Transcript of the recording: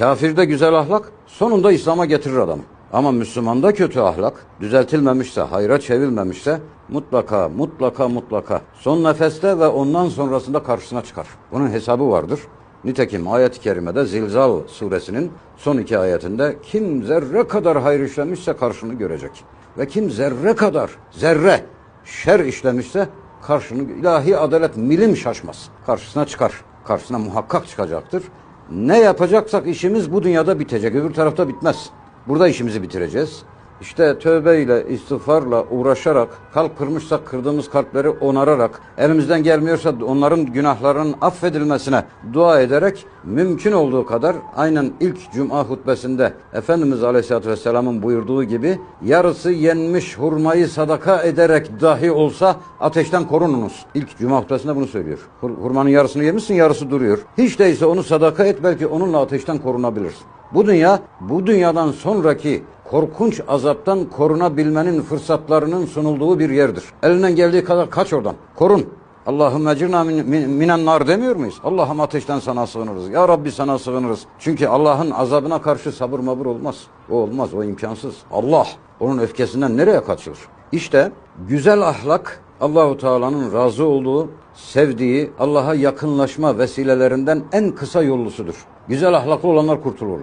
Kafirde güzel ahlak sonunda İslam'a getirir adamı. Ama Müslümanda kötü ahlak düzeltilmemişse, hayra çevrilmemişse mutlaka, mutlaka, mutlaka son nefeste ve ondan sonrasında karşısına çıkar. Bunun hesabı vardır. Nitekim ayet-i kerimede Zilzal suresinin son iki ayetinde kim zerre kadar hayır işlemişse karşını görecek. Ve kim zerre kadar, zerre şer işlemişse karşını ilahi adalet milim şaşmaz. Karşısına çıkar. Karşısına muhakkak çıkacaktır. Ne yapacaksak işimiz bu dünyada bitecek. Öbür tarafta bitmez. Burada işimizi bitireceğiz. İşte tövbeyle, istiğfarla uğraşarak, kalp kırmışsak kırdığımız kalpleri onararak, elimizden gelmiyorsa onların günahlarının affedilmesine dua ederek, mümkün olduğu kadar aynen ilk cuma hutbesinde Efendimiz Aleyhisselatü Vesselam'ın buyurduğu gibi, yarısı yenmiş hurmayı sadaka ederek dahi olsa ateşten korununuz. İlk cuma hutbesinde bunu söylüyor. Hur- Hurmanın yarısını yemişsin, yarısı duruyor. Hiç değilse onu sadaka et, belki onunla ateşten korunabilirsin. Bu dünya, bu dünyadan sonraki korkunç azaptan korunabilmenin fırsatlarının sunulduğu bir yerdir. Elinden geldiği kadar kaç oradan. Korun. Allah'ım ecirna min, min- minen nar demiyor muyuz? Allah'ım ateşten sana sığınırız. Ya Rabbi sana sığınırız. Çünkü Allah'ın azabına karşı sabır mabır olmaz. O olmaz, o imkansız. Allah onun öfkesinden nereye kaçılır? İşte güzel ahlak Allahu Teala'nın razı olduğu, sevdiği, Allah'a yakınlaşma vesilelerinden en kısa yollusudur. Güzel ahlaklı olanlar kurtulur.